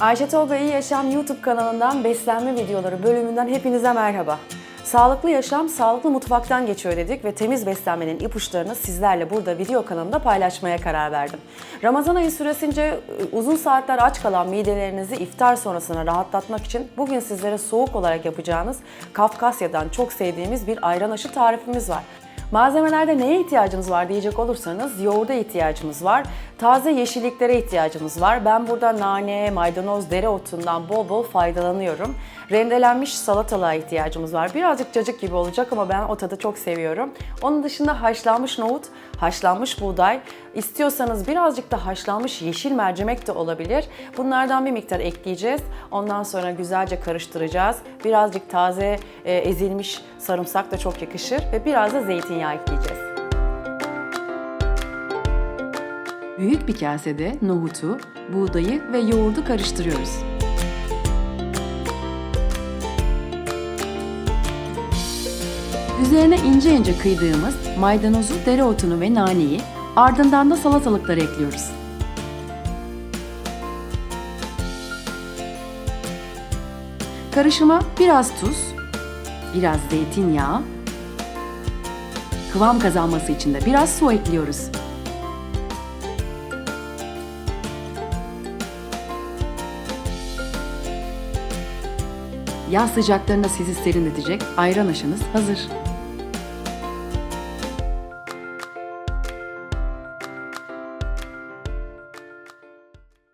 Ayşe Tolga İyi Yaşam YouTube kanalından beslenme videoları bölümünden hepinize merhaba. Sağlıklı yaşam, sağlıklı mutfaktan geçiyor dedik ve temiz beslenmenin ipuçlarını sizlerle burada video kanalında paylaşmaya karar verdim. Ramazan ayı süresince e, uzun saatler aç kalan midelerinizi iftar sonrasına rahatlatmak için bugün sizlere soğuk olarak yapacağınız Kafkasya'dan çok sevdiğimiz bir ayran aşı tarifimiz var. Malzemelerde neye ihtiyacımız var diyecek olursanız yoğurda ihtiyacımız var. Taze yeşilliklere ihtiyacımız var. Ben burada nane, maydanoz, dereotundan bol bol faydalanıyorum. Rendelenmiş salatalığa ihtiyacımız var. Birazcık cacık gibi olacak ama ben o tadı çok seviyorum. Onun dışında haşlanmış nohut, haşlanmış buğday, istiyorsanız birazcık da haşlanmış yeşil mercimek de olabilir. Bunlardan bir miktar ekleyeceğiz. Ondan sonra güzelce karıştıracağız. Birazcık taze e, ezilmiş sarımsak da çok yakışır ve biraz da zeytinyağı ekleyeceğiz. Büyük bir kasede nohutu, buğdayı ve yoğurdu karıştırıyoruz. Üzerine ince ince kıydığımız maydanozu, dereotunu ve naneyi, ardından da salatalıkları ekliyoruz. Karışıma biraz tuz, biraz zeytinyağı, kıvam kazanması için de biraz su ekliyoruz. Yaz sıcaklarında sizi serinletecek ayran aşınız hazır.